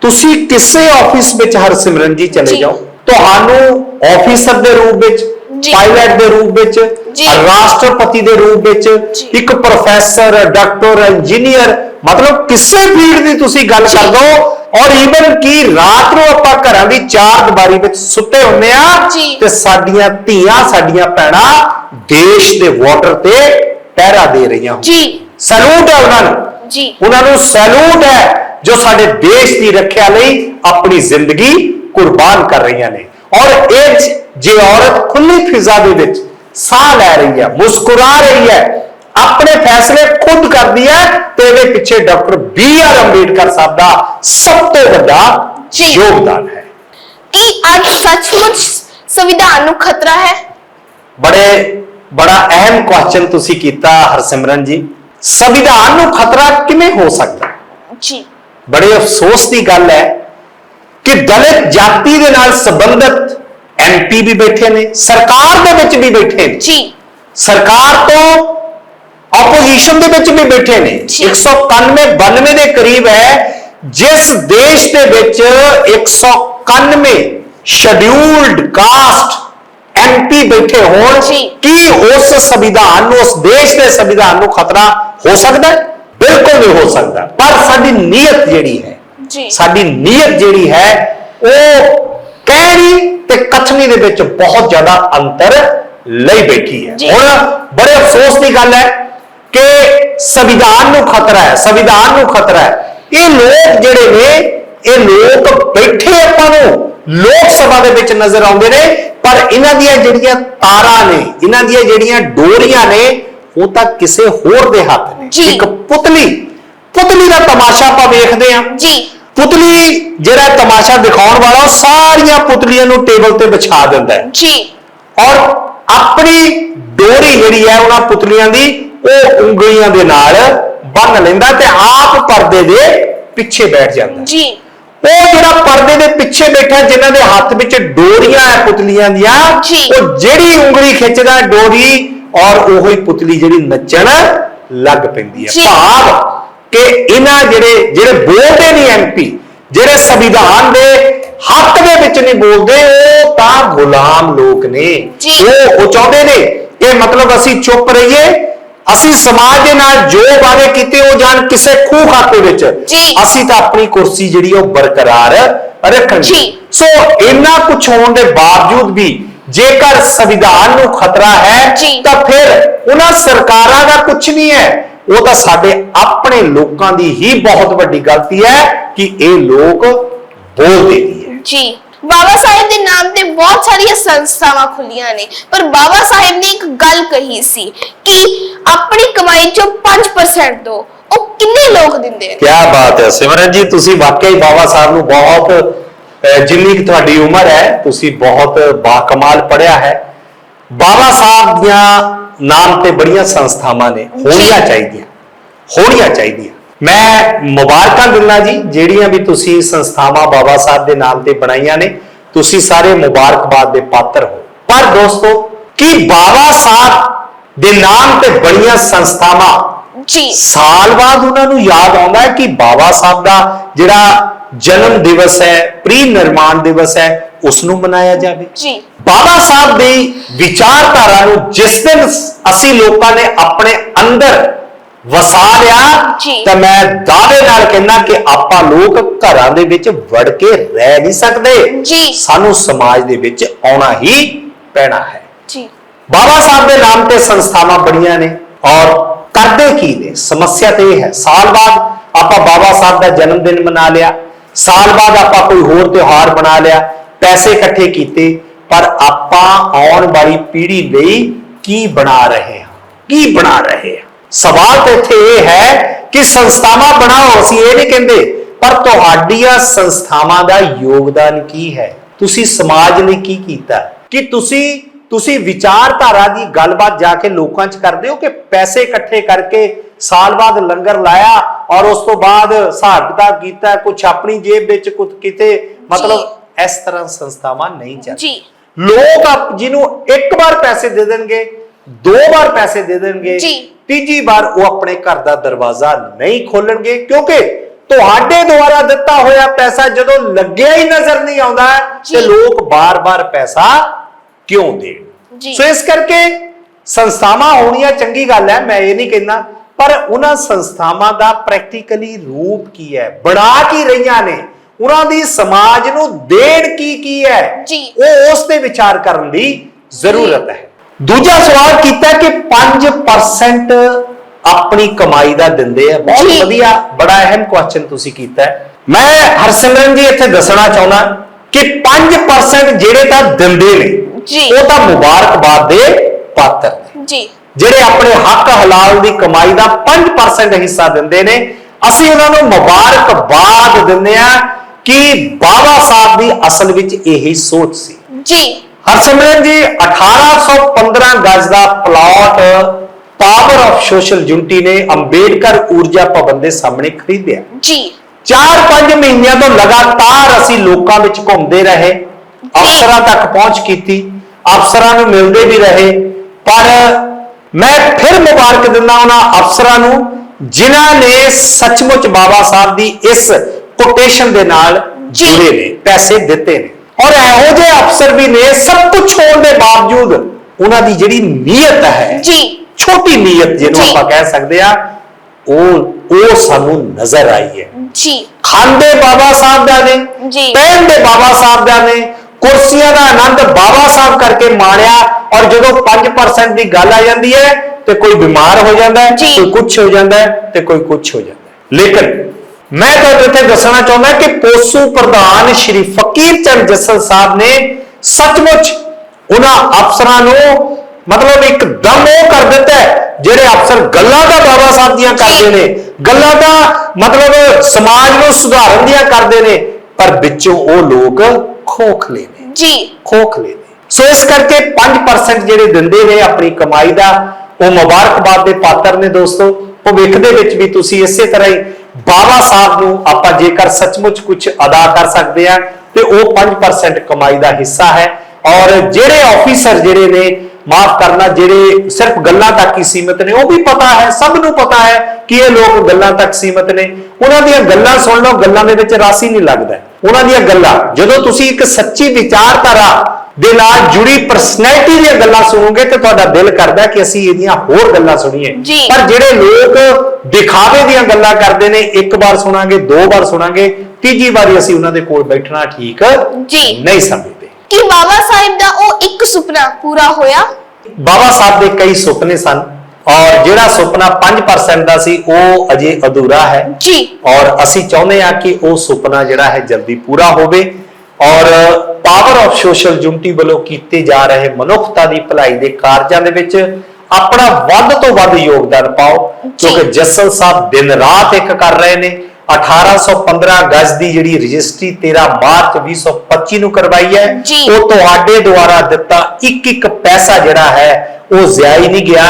ਤੁਸੀਂ ਕਿਸੇ ਆਫਿਸ ਵਿੱਚ ਹਰਸਿਮਰਨ ਜੀ ਚਲੇ। ਜਾਓ ਤੁਹਾਨੂੰ ਆਫੀਸਰ ਦੇ ਰੂਪ ਵਿੱਚ। ਪਾਇਲਟ ਦੇ ਰੂਪ ਵਿੱਚ। ਰਾਸ਼ਟਰਪਤੀ ਦੇ ਰੂਪ ਵਿੱਚ। ਇੱਕ ਪ੍ਰੋਫੈਸਰ ਡਾਕਟਰ ਇੰਜੀਨੀਅਰ ਮਤਲਬ ਕਿਸੇ ਫੀਲਡ ਦੀ ਤੁਸੀਂ ਗੱਲ ਕਰ ਲਓ ਔਰ ਈਵਨ ਕੀ ਰਾਤ ਨੂੰ ਆਪਾਂ ਘਰਾਂ ਦੀ ਚਾਰ ਦੀਵਾਰੀ ਵਿੱਚ ਸੁੱਤੇ ਹੁੰਨੇ ਆ। ਤੇ ਸਾਡੀਆਂ ਧੀਆਂ ਸਾਡੀਆਂ ਭੈਣਾਂ ਦੇਸ਼ ਦੇ ਵਾਟਰ ਤੇ ਪਹਿਰਾ ਦੇ ਰਹੀਆਂ।
ਜੀ
ਸੈਲੂਟ ਹੈ ਉਹਨਾਂ ਨੂੰ
ਜੀ
ਉਹਨਾਂ ਨੂੰ ਸੈਲੂਟ ਹੈ ਜੋ ਸਾਡੇ ਦੇਸ਼ ਦੀ ਰੱਖਿਆ ਲਈ ਆਪਣੀ ਜ਼ਿੰਦਗੀ ਕੁਰਬਾਨ ਕਰ ਰਹੀਆਂ ਨੇ ਔਰ ਇਹ ਜ- ਔਰਤ ਖੁੱਲੀ ਫਿਜ਼ਾ ਦੇ ਵਿੱਚ ਸਾਹ ਲੈ ਰਹੀ ਹੈ ਮੁਸਕਰਾ ਰਹੀ ਹੈ ਆਪਣੇ ਫੈਸਲੇ ਖੁਦ ਕਰਦੀ ਹੈ ਤੇ ਇਹਦੇ ਪਿੱਛੇ doctor B R Ambedkar Sahib ਦਾ ਸਭ ਤੋਂ ਵੱਡਾ। ਯੋਗਦਾਨ ਹੈ।
ਕੀ ਅੱਜ ਸੱਚਮੁੱਚ ਸੰਵਿਧਾਨ ਨੂੰ ਖਤਰਾ ਹੈ।
ਬੜੇ ਬੜਾ ਅਹਿਮ ਕੁਐਸਚਨ ਤੁਸੀਂ ਕੀਤਾ ਹਰਸਿਮਰਨ ਜੀ। ਸੰਵਿਧਾਨ ਨੂੰ ਖਤਰਾ ਕਿਵੇਂ ਹੋ ਸਕਦਾ?
ਜੀ।
ਬੜੇ ਅਫਸੋਸ ਦੀ ਗੱਲ ਹੈ ਕਿ ਦਲਿਤ ਜਾਤੀ ਦੇ ਨਾਲ ਸੰਬੰਧਿਤ ਐਮਪੀ ਵੀ ਬੈਠੇ ਨੇ ਸਰਕਾਰ ਦੇ ਵਿੱਚ ਵੀ ਬੈਠੇ ਨੇ।
ਜੀ।
ਸਰਕਾਰ ਤੋਂ ਆਪੋਜੀਸ਼ਨ ਦੇ ਵਿੱਚ ਵੀ ਬੈਠੇ ਨੇ।
ਜੀ।
191 92 ਦੇ ਕਰੀਬ ਹੈ ਜਿਸ ਦੇਸ਼ ਦੇ ਵਿੱਚ 191 ਸ਼ਡਿਊਲਡ ਕਾਸਟ ਐਮਪੀ ਬੈਠੇ ਹੋਣ। ਕੀ ਉਸ ਸੰਵਿਧਾਨ ਨੂੰ ਉਸ ਦੇਸ਼ ਦੇ ਸੰਵਿਧਾਨ ਨੂੰ ਖਤਰਾ ਹੋ ਸਕਦਾ ਹੈ? ਬਿਲਕੁਲ ਨਹੀਂ ਹੋ ਸਕਦਾ। ਪਰ ਸਾਡੀ ਨੀਅਤ ਜਿਹੜੀ ਹੈ
ਜੀ।
ਸਾਡੀ ਨੀਅਤ ਜਿਹੜੀ ਹੈ ਉਹ ਕਹਿਣੀ ਤੇ ਕਥਨੀ ਦੇ ਵਿੱਚ ਬਹੁਤ ਜ਼ਿਆਦਾ ਅੰਤਰ ਲਈ ਬੈਠੀ ਹੈ। ਹੁਣ ਬੜੇ ਅਫਸੋਸ ਦੀ ਗੱਲ ਹੈ ਕਿ ਸੰਵਿਧਾਨ ਨੂੰ ਖਤਰਾ ਹੈ ਸੰਵਿਧਾਨ ਨੂੰ ਖਤਰਾ ਹੈ। ਇਹ ਲੋਕ ਜਿਹੜੇ ਨੇ ਇਹ ਲੋਕ ਬੈਠੇ ਆਪਾਂ ਨੂੰ ਲੋਕ ਸਭਾ ਦੇ ਵਿੱਚ ਨਜ਼ਰ ਆਉਂਦੇ ਨੇ ਪਰ ਇਹਨਾਂ ਦੀਆਂ ਜਿਹੜੀਆਂ ਤਾਰਾਂ ਨੇ ਇਹਨਾਂ ਦੀਆਂ ਜਿਹੜੀਆਂ ਡੋਰੀਆਂ ਨੇ ਉਹ ਤਾਂ ਕਿਸੇ ਹੋਰ ਦੇ ਹੱਥ ਨੇ। ਇੱਕ ਪੁਤਲੀ ਪੁਤਲੀ ਦਾ ਤਮਾਸ਼ਾ ਆਪਾਂ ਵੇਖਦੇ ਹਾਂ।
ਜੀ।
ਪੁਤਲੀ ਜਿਹੜਾ ਤਮਾਸ਼ਾ ਦਿਖਾਉਣ ਵਾਲਾ ਉਹ ਸਾਰੀਆਂ ਪੁਤਲੀਆਂ ਨੂੰ ਟੇਬਲ ਤੇ ਵਿਛਾ ਦਿੰਦਾ ਹੈ।
ਜੀ।
ਔਰ ਆਪਣੀ ਡੋਰੀ ਜਿਹੜੀ ਹੈ ਉਹਨਾਂ ਪੁਤਲੀਆਂ ਦੀ ਉਹ ਉਂਗਲੀਆਂ ਦੇ ਨਾਲ ਬੰਨ ਲੈਂਦਾ ਤੇ ਆਪ ਪਰਦੇ ਦੇ ਪਿੱਛੇ ਬੈਠ ਜਾਂਦਾ
ਜੀ।
ਉਹ ਜਿਹੜਾ ਪਰਦੇ ਦੇ ਪਿੱਛੇ ਬੈਠਾ ਜਿਨ੍ਹਾਂ ਦੇ ਹੱਥ ਵਿੱਚ ਡੋਰੀਆਂ ਹੈ ਪੁਤਲੀਆਂ ਦੀਆਂ। ਉਹ ਜਿਹੜੀ ਉਂਗਲੀ ਖਿੱਚਦਾ ਡੋਰੀ ਔਰ ਉਹੀ ਪੁਤਲੀ ਜਿਹੜੀ ਨੱਚਣ ਲੱਗ ਪੈਂਦੀ ਹੈ। ਭਾਵ ਕਿ ਇਹਨਾਂ ਜਿਹੜੇ ਜਿਹੜੇ ਬੋਲਦੇ ਨਹੀਂ ਐਮਪੀ ਜਿਹੜੇ ਸੰਵਿਧਾਨ ਦੇ ਹੱਕ ਦੇ ਵਿੱਚ ਨਹੀਂ ਬੋਲਦੇ ਉਹ ਤਾਂ ਗੁਲਾਮ ਲੋਕ ਨੇ। ਉਹ ਉਹ ਚਾਹੁੰਦੇ ਨੇ ਕਿ ਮਤਲਬ ਅਸੀਂ ਚੁੱਪ ਰਹੀਏ ਅਸੀਂ ਸਮਾਜ ਦੇ ਨਾਲ ਜੋ ਵਾਅਦੇ ਕੀਤੇ ਉਹ ਜਾਣ ਕਿਸੇ ਖੂਹ ਖਾਤੇ ਵਿੱਚ। ਅਸੀਂ ਤਾਂ ਆਪਣੀ ਕੁਰਸੀ ਜਿਹੜੀ ਉਹ ਬਰਕਰਾਰ ਰੱਖਾਂਗੇ
ਜੀ।
ਸੋ ਇੰਨਾ ਕੁਝ ਹੋਣ ਦੇ ਬਾਵਜੂਦ ਵੀ ਜੇਕਰ ਸੰਵਿਧਾਨ ਨੂੰ ਖਤਰਾ ਹੈ। ਤਾਂ ਫਿਰ ਉਹਨਾਂ ਸਰਕਾਰਾਂ ਦਾ ਕੁਝ ਨਹੀਂ ਹੈ ਉਹ ਤਾਂ ਸਾਡੇ ਆਪਣੇ ਲੋਕਾਂ ਦੀ ਹੀ ਬਹੁਤ ਵੱਡੀ ਗਲਤੀ ਹੈ ਕਿ ਇਹ ਲੋਕ ਬੋਲਦੇ ਨਹੀਂ ਹੈ।
ਜੀ ਬਾਬਾ ਸਾਹਿਬ ਦੇ ਨਾਮ ਤੇ ਬਹੁਤ ਸਾਰੀਆਂ ਸੰਸਥਾਵਾਂ ਖੁੱਲੀਆਂ ਨੇ ਪਰ ਬਾਬਾ ਸਾਹਿਬ ਨੇ ਇੱਕ ਗੱਲ ਕਹੀ ਸੀ ਕਿ ਆਪਣੀ ਕਮਾਈ ਚੋਂ 5% ਦੋ ਉਹ ਕਿੰਨੇ ਲੋਕ ਦਿੰਦੇ ਨੇ?
ਕੀ ਬਾਤ ਹੈ ਸਿਮਰਨ ਜੀ ਤੁਸੀਂ ਵਾਕਈ ਬਾਬਾ ਸਾਹਿਬ ਨੂੰ ਬਹੁਤ ਜਿੰਨੀ ਕਿ ਤੁਹਾਡੀ ਉਮਰ ਹੈ ਤੁਸੀਂ ਬਹੁਤ ਬਾਕਮਾਲ ਪੜਿਆ ਹੈ। ਬਾਬਾ ਸਾਹਿਬ ਦੀਆਂ ਨਾਮ ਤੇ ਬੜੀਆਂ ਸੰਸਥਾਵਾਂ ਨੇ ਹੋਣੀਆਂ ਚਾਹੀਦੀਆਂ ਹੋਣੀਆਂ ਚਾਹੀਦੀਆਂ। ਮੈਂ ਮੁਬਾਰਕਾਂ ਦਿੰਦਾ ਜੀ ਜਿਹੜੀਆਂ ਵੀ ਤੁਸੀਂ ਸੰਸਥਾਵਾਂ ਬਾਬਾ ਸਾਹਿਬ ਦੇ ਨਾਮ ਤੇ ਬਣਾਈਆਂ ਨੇ ਤੁਸੀਂ ਸਾਰੇ ਮੁਬਾਰਕਬਾਦ ਦੇ ਪਾਤਰ ਹੋ। ਪਰ ਦੋਸਤੋ ਕੀ ਬਾਬਾ ਸਾਹਿਬ ਦੇ ਨਾਮ ਤੇ ਬਣੀਆਂ ਸੰਸਥਾਵਾਂ
ਜੀ
ਸਾਲ ਬਾਅਦ ਉਹਨਾਂ ਨੂੰ ਯਾਦ ਆਉਂਦਾ ਹੈ ਕਿ ਬਾਬਾ ਸਾਹਿਬ ਦਾ ਜਿਹੜਾ ਜਨਮ ਦਿਵਸ ਹੈ ਪ੍ਰੀ ਨਿਰਮਾਣ ਦਿਵਸ ਹੈ ਉਸ ਨੂੰ ਮਨਾਇਆ ਜਾਵੇ।
ਜੀ।
ਬਾਬਾ ਸਾਹਿਬ ਦੀ ਵਿਚਾਰਧਾਰਾ ਨੂੰ ਜਿਸ ਦਿਨ ਅਸੀਂ ਲੋਕਾਂ ਨੇ ਆਪਣੇ ਅੰਦਰ ਵਸਾ ਲਿਆ। ਤਾਂ ਮੈਂ ਦਾਅਵੇ ਨਾਲ ਕਹਿੰਦਾ ਕਿ ਆਪਾਂ ਲੋਕ ਘਰਾਂ ਦੇ ਵਿੱਚ ਵੜ ਕੇ ਰਹਿ ਨਹੀਂ ਸਕਦੇ।
ਜੀ।
ਸਾਨੂੰ ਸਮਾਜ ਦੇ ਵਿੱਚ ਆਉਣਾ ਹੀ ਪੈਣਾ ਹੈ।
ਜੀ।
ਬਾਬਾ ਸਾਹਿਬ ਦੇ ਨਾਮ ਤੇ ਸੰਸਥਾਵਾਂ ਬੜੀਆਂ ਨੇ ਔਰ ਕਰਦੇ ਕੀ ਨੇ? ਸਮੱਸਿਆ ਤੇ ਇਹ ਹੈ। ਸਾਲ ਬਾਅਦ ਆਪਾਂ ਬਾਬਾ ਸਾਹਿਬ ਦਾ ਜਨਮ ਦਿਨ ਮਨਾ ਲਿਆ। ਸਾਲ ਬਾਅਦ ਆਪਾਂ ਕੋਈ ਹੋਰ ਤਿਉਹਾਰ ਬਣਾ ਲਿਆ। ਪੈਸੇ ਇਕੱਠੇ ਕੀਤੇ। ਪਰ ਆਪਾਂ ਆਉਣ ਵਾਲੀ ਪੀੜ੍ਹੀ ਲਈ ਕੀ ਬਣਾ ਰਹੇ ਹਾਂ? ਕੀ ਬਣਾ ਰਹੇ ਹਾਂ? ਸਵਾਲ ਤਾਂ ਇੱਥੇ ਇਹ ਹੈ ਕਿ ਸੰਸਥਾਵਾਂ ਬਣਾਓ, ਅਸੀਂ ਇਹ ਨਹੀਂ ਕਹਿੰਦੇ। ਪਰ ਤੁਹਾਡੀਆਂ ਸੰਸਥਾਵਾਂ ਦਾ ਯੋਗਦਾਨ ਕੀ ਹੈ? ਤੁਸੀਂ ਸਮਾਜ ਲਈ ਕੀ ਕੀਤਾ? ਕਿ ਤੁਸੀਂ ਤੁਸੀਂ ਵਿਚਾਰਧਾਰਾ ਦੀ ਗੱਲਬਾਤ ਜਾ ਕੇ ਲੋਕਾਂ 'ਚ ਕਰਦੇ ਹੋ ਕਿ ਪੈਸੇ ਇਕੱਠੇ ਕਰਕੇ ਸਾਲ ਬਾਅਦ ਲੰਗਰ ਲਾਇਆ ਔਰ ਉਸ ਤੋਂ ਬਾਅਦ ਹਿਸਾਬ ਕਿਤਾਬ ਕੀਤਾ ਕੁਝ ਆਪਣੀ ਜੇਬ ਵਿੱਚ ਕੁਝ ਕਿਤੇ ਮਤਲਬ ਇਸ ਤਰ੍ਹਾਂ ਸੰਸਥਾਵਾਂ ਨਹੀਂ ਚੱਲਦੀਆਂ
ਜੀ
ਲੋਕ ਆਪ ਜਿਹਨੂੰ ਇੱਕ ਵਾਰ ਪੈਸੇ ਦੇ ਦੇਣਗੇ ਦੋ ਵਾਰ ਪੈਸੇ ਦੇ ਦੇਣਗੇ। ਤੀਜੀ ਵਾਰ ਉਹ ਆਪਣੇ ਘਰ ਦਾ ਦਰਵਾਜ਼ਾ ਨਹੀਂ ਖੋਲਣਗੇ ਕਿਉਂਕਿ ਤੁਹਾਡੇ ਦੁਆਰਾ ਦਿੱਤਾ ਹੋਇਆ ਪੈਸਾ ਜਦੋਂ ਲੱਗਿਆ ਹੀ ਨਜ਼ਰ ਨਹੀਂ ਆਉਂਦਾ। ਤੇ ਲੋਕ ਬਾਰ-ਬਾਰ ਪੈਸਾ ਕਿਉਂ ਦੇਣ
ਜੀ।
ਸੋ ਇਸ ਕਰਕੇ ਸੰਸਥਾਵਾਂ ਹੋਣੀਆਂ ਚੰਗੀ ਗੱਲ ਹੈ ਮੈਂ ਇਹ ਨਹੀਂ ਕਹਿੰਦਾ ਪਰ ਉਹਨਾਂ ਸੰਸਥਾਵਾਂ ਦਾ ਪ੍ਰੈਕਟੀਕਲੀ ਰੂਪ ਕੀ ਹੈ? ਬਣਾ ਕੀ ਰਹੀਆਂ ਨੇ? ਉਹਨਾਂ ਦੀ ਸਮਾਜ ਨੂੰ ਦੇਣ ਕੀ ਕੀ ਹੈ?
ਜੀ।
ਉਹ ਉਸ ਤੇ ਵਿਚਾਰ ਕਰਨ ਦੀ ਜ਼ਰੂਰਤ ਹੈ। ਦੂਜਾ ਸਵਾਲ ਕੀਤਾ ਕਿ 5% ਆਪਣੀ ਕਮਾਈ ਦਾ ਦਿੰਦੇ ਆ। ਬਹੁਤ
ਜੀ।
ਵਧੀਆ ਬੜਾ ਅਹਿਮ ਕੁਐਸਚਨ ਤੁਸੀਂ ਕੀਤਾ ਹੈ। ਮੈਂ ਹਰਸਿਮਰਨ ਜੀ ਇੱਥੇ ਦੱਸਣਾ ਚਾਹੁੰਦਾ ਕਿ 5% ਜਿਹੜੇ ਤਾਂ ਦਿੰਦੇ ਨੇ
ਜੀ।
ਉਹ ਤਾਂ ਮੁਬਾਰਕਬਾਦ ਦੇ ਪਾਤਰ ਨੇ।
ਜੀ।
ਜਿਹੜੇ ਆਪਣੇ ਹੱਕ ਹਲਾਲ ਦੀ ਕਮਾਈ ਦਾ 5% ਹਿੱਸਾ ਦਿੰਦੇ ਨੇ ਅਸੀਂ ਉਹਨਾਂ ਨੂੰ ਮੁਬਾਰਕਬਾਦ ਦਿੰਦੇ ਆ ਕਿ ਬਾਬਾ ਸਾਹਿਬ ਦੀ ਅਸਲ ਵਿੱਚ ਇਹੀ ਸੋਚ ਸੀ।
ਜੀ।
ਹਰਸਿਮਰਨ ਜੀ 1815 ਗਜ ਦਾ plot power of social unity ਨੇ ਅੰਬੇਡਕਰ ਊਰਜਾ ਭਵਨ ਦੇ ਸਾਹਮਣੇ ਖਰੀਦਿਆ।
ਜੀ।
4-5 ਮਹੀਨਿਆਂ ਤੋਂ ਲਗਾਤਾਰ ਅਸੀਂ ਲੋਕਾਂ ਵਿੱਚ ਘੁੰਮਦੇ ਰਹੇ। ਅਫਸਰਾਂ ਤੱਕ ਪਹੁੰਚ ਕੀਤੀ ਅਫਸਰਾਂ ਨੂੰ ਮਿਲਦੇ ਵੀ ਰਹੇ ਪਰ ਮੈਂ ਫਿਰ ਮੁਬਾਰਕ ਦਿੰਦਾ ਉਹਨਾਂ ਅਫਸਰਾਂ ਨੂੰ ਜਿਨ੍ਹਾਂ ਨੇ ਸੱਚਮੁੱਚ ਬਾਬਾ ਸਾਹਿਬ ਦੀ ਇਸ ਕੋਟੇਸ਼ਨ ਦੇ ਨਾਲ। ਜੁੜੇ ਨੇ ਪੈਸੇ ਦਿੱਤੇ ਨੇ ਔਰ ਇਹੋ ਜਿਹੇ ਅਫਸਰ ਵੀ ਨੇ ਸਭ ਕੁਝ ਹੋਣ ਦੇ ਬਾਵਜੂਦ ਉਹਨਾਂ ਦੀ ਜਿਹੜੀ ਨੀਅਤ ਹੈ
ਜੀ
ਛੋਟੀ ਨੀਅਤ ਜਿਹਨੂੰ। ਆਪਾਂ ਕਹਿ ਸਕਦੇ ਆ ਉਹ ਉਹ ਸਾਨੂੰ ਨਜ਼ਰ ਆਈ ਹੈ
ਜੀ
ਖਾਂਦੇ ਬਾਬਾ ਸਾਹਿਬ ਦਾ ਨੇ
ਜੀ।
ਪਹਿਨਦੇ ਬਾਬਾ ਸਾਹਿਬ ਦਾ ਨੇ ਕੁਰਸੀਆਂ ਦਾ ਆਨੰਦ ਬਾਬਾ ਸਾਹਿਬ ਕਰਕੇ ਮਾਣਿਆ ਔਰ ਜਦੋਂ 5% ਦੀ ਗੱਲ ਆ ਜਾਂਦੀ ਹੈ ਤੇ ਕੋਈ ਬਿਮਾਰ ਹੋ ਜਾਂਦਾ ਹੈ। ਕੋਈ ਕੁਝ ਹੋ ਜਾਂਦਾ ਹੈ ਤੇ ਕੋਈ ਕੁਝ ਹੋ ਜਾਂਦਾ ਹੈ ਲੇਕਿਨ ਮੈਂ ਤੁਹਾਨੂੰ ਇੱਥੇ ਦੱਸਣਾ ਚਾਹੁੰਦਾ ਕਿ ਪੋਸੂ ਪ੍ਰਧਾਨ ਸ਼੍ਰੀ ਫਕੀਰ ਚੰਦ ਜੱਸਲ ਸਾਹਿਬ ਨੇ ਸੱਚਮੁੱਚ ਉਹਨਾਂ ਅਫਸਰਾਂ ਨੂੰ ਮਤਲਬ ਇੱਕ ਦਮ ਉਹ ਕਰ ਦਿੱਤਾ ਜਿਹੜੇ ਅਫਸਰ ਗੱਲਾਂ ਦਾ ਬਾਬਾ ਸਾਹਿਬ ਦੀਆਂ ਕਰਦੇ ਨੇ ਗੱਲਾਂ ਦਾ ਮਤਲਬ ਸਮਾਜ ਨੂੰ ਸੁਧਾਰਨ ਦੀਆਂ ਕਰਦੇ ਨੇ ਪਰ ਵਿੱਚੋਂ ਉਹ ਲੋਕ ਖੋਖਲੇ ਨੇ
ਜੀ।
ਖੋਖਲੇ ਨੇ ਸੋ ਇਸ ਕਰਕੇ 5% ਜਿਹੜੇ ਦਿੰਦੇ ਨੇ ਆਪਣੀ ਕਮਾਈ ਦਾ ਉਹ ਮੁਬਾਰਕਬਾਦ ਦੇ ਪਾਤਰ ਨੇ ਦੋਸਤੋ। ਭਵਿੱਖ ਦੇ ਵਿੱਚ ਵੀ ਤੁਸੀਂ ਇਸੇ ਤਰ੍ਹਾਂ ਹੀ ਬਾਬਾ ਸਾਹਿਬ ਨੂੰ ਆਪਾਂ ਜੇਕਰ ਸੱਚਮੁੱਚ ਕੁਝ ਅਦਾ ਕਰ ਸਕਦੇ ਆ ਤੇ ਉਹ 5% ਕਮਾਈ ਦਾ ਹਿੱਸਾ ਹੈ। ਔਰ ਜਿਹੜੇ ਆਫੀਸਰ ਜਿਹੜੇ ਨੇ ਮਾਫ ਕਰਨਾ ਜਿਹੜੇ ਸਿਰਫ ਗੱਲਾਂ ਤੱਕ ਹੀ ਸੀਮਿਤ ਨੇ ਉਹ ਵੀ ਪਤਾ ਹੈ ਸਭ ਨੂੰ ਪਤਾ ਹੈ ਕਿ ਇਹ ਲੋਕ ਗੱਲਾਂ ਤੱਕ ਸੀਮਿਤ ਨੇ। ਉਹਨਾਂ ਦੀਆਂ ਗੱਲਾਂ ਸੁਣ ਲਓ ਗੱਲਾਂ ਦੇ ਵਿੱਚ ਰਸ ਹੀ ਨਹੀਂ ਲੱਗਦਾ। ਉਹਨਾਂ ਦੀਆਂ ਗੱਲਾਂ। ਜਦੋਂ ਤੁਸੀਂ ਇੱਕ ਸੱਚੀ ਵਿਚਾਰਧਾਰਾ ਦੇ ਨਾਲ ਜੁੜੀ ਪਰਸਨੈਲਿਟੀ ਦੀਆਂ ਗੱਲਾਂ ਸੁਣੋਗੇ ਤੇ ਤੁਹਾਡਾ ਦਿਲ ਕਰਦਾ ਕਿ ਅਸੀਂ ਇਹਦੀਆਂ ਹੋਰ ਗੱਲਾਂ ਸੁਣੀਏ। ਪਰ ਜਿਹੜੇ ਲੋਕ ਦਿਖਾਵੇ ਦੀਆਂ ਗੱਲਾਂ ਕਰਦੇ ਨੇ ਇੱਕ ਵਾਰ ਸੁਣਾਂਗੇ ਦੋ ਵਾਰ ਸੁਣਾਂਗੇ ਤੀਜੀ ਵਾਰੀ ਅਸੀਂ ਉਹਨਾਂ ਦੇ ਕੋਲ ਬੈਠਣਾ ਠੀਕ। ਨਹੀਂ ਸਮਝਦੇ।
ਕਿ ਬਾਬਾ ਸਾਹਿਬ ਦਾ ਉਹ ਇੱਕ ਸੁਪਨਾ ਪੂਰਾ ਹੋਇਆ?
ਬਾਬਾ ਸਾਹਿਬ ਦੇ ਕਈ ਸੁਪਨੇ ਸਨ। ਔਰ ਜਿਹੜਾ ਸੁਪਨਾ 5% ਦਾ ਸੀ ਉਹ ਅਜੇ ਅਧੂਰਾ ਹੈ।
ਜੀ।
ਔਰ ਅਸੀਂ ਚਾਹੁੰਦੇ ਹਾਂ ਕਿ ਉਹ ਸੁਪਨਾ ਜਿਹੜਾ ਹੈ ਜਲਦੀ ਪੂਰਾ ਹੋਵੇ। ਔਰ ਪਾਵਰ ਆਫ ਸੋਸ਼ਲ ਯੂਨਿਟੀ ਵੱਲੋਂ ਕੀਤੇ ਜਾ ਰਹੇ ਮਨੁੱਖਤਾ ਦੀ ਭਲਾਈ ਦੇ ਕਾਰਜਾਂ ਦੇ ਵਿੱਚ ਆਪਣਾ ਵੱਧ ਤੋਂ ਵੱਧ ਯੋਗਦਾਨ ਪਾਓ। ਕਿਉਂਕਿ ਜੱਸਲ ਸਾਹਿਬ ਦਿਨ ਰਾਤ ਇੱਕ ਕਰ ਰਹੇ ਨੇ। 1815 ਗਜ਼ ਦੀ ਜਿਹੜੀ ਰਜਿਸਟਰੀ 13 ਮਾਰਚ 2025 ਨੂੰ ਕਰਵਾਈ ਹੈ। ਉਹ ਤੁਹਾਡੇ ਦੁਆਰਾ ਦਿੱਤਾ ਇੱਕ ਇੱਕ ਪੈਸਾ ਜਿਹੜਾ ਹੈ ਉਹ ਜ਼ਿਆ ਹੀ ਨਹੀਂ ਗਿਆ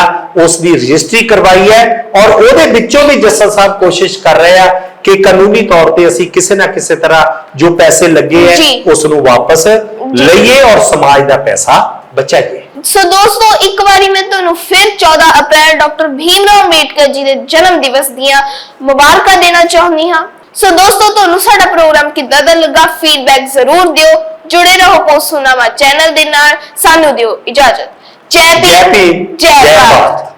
ਉਸ ਦੀ ਰਜਿਸਟਰੀ ਕਰਵਾਈ ਹੈ ਔਰ ਉਹਦੇ ਵਿੱਚੋਂ ਵੀ ਜੱਸਲ ਸਾਹਿਬ ਕੋਸ਼ਿਸ਼ ਕਰ ਰਹੇ ਆ ਕਿ ਕਾਨੂੰਨੀ ਤੌਰ ਤੇ ਅਸੀਂ ਕਿਸੇ ਨਾ ਕਿਸੇ ਤਰ੍ਹਾਂ ਜੋ ਪੈਸੇ ਲੱਗੇ
ਜੀ।
ਉਸ ਨੂੰ ਵਾਪਸ ਲਈਏ ਔਰ ਸਮਾਜ ਦਾ ਪੈਸਾ ਬਚਾਈਏ।
ਸੋ ਦੋਸਤੋ ਇੱਕ ਵਾਰੀ ਮੈਂ ਤੁਹਾਨੂੰ ਫਿਰ 14 ਅਪ੍ਰੈਲ ਡਾਕਟਰ ਭੀਮਰਾਓ ਅੰਬੇਡਕਰ ਜੀ ਦੇ ਜਨਮ ਦਿਵਸ ਦੀਆਂ ਮੁਬਾਰਕਾਂ ਦੇਣਾ ਚਾਹੁੰਦੀ ਹਾਂ। ਸੋ ਦੋਸਤੋ ਤੁਹਾਨੂੰ ਸਾਡਾ ਪ੍ਰੋਗਰਾਮ ਕਿੱਦਾਂ ਦਾ ਲੱਗਾ? ਫੀਡਬੈਕ ਜ਼ਰੂਰ ਦਿਓ। ਜੁੜੇ ਰਹੋ ਪੋਸੂਨਾਮਾ ਚੈਨਲ ਦੇ ਨਾਲ। ਸਾਨੂੰ ਦਿਓ ਇਜਾਜ਼ਤ। ਜੈ
ਜੈ
ਭੀਮ
ਭੀਮ
ਜੈ
ਜੈ
ਭਾਰਤ
ਭਾਰਤ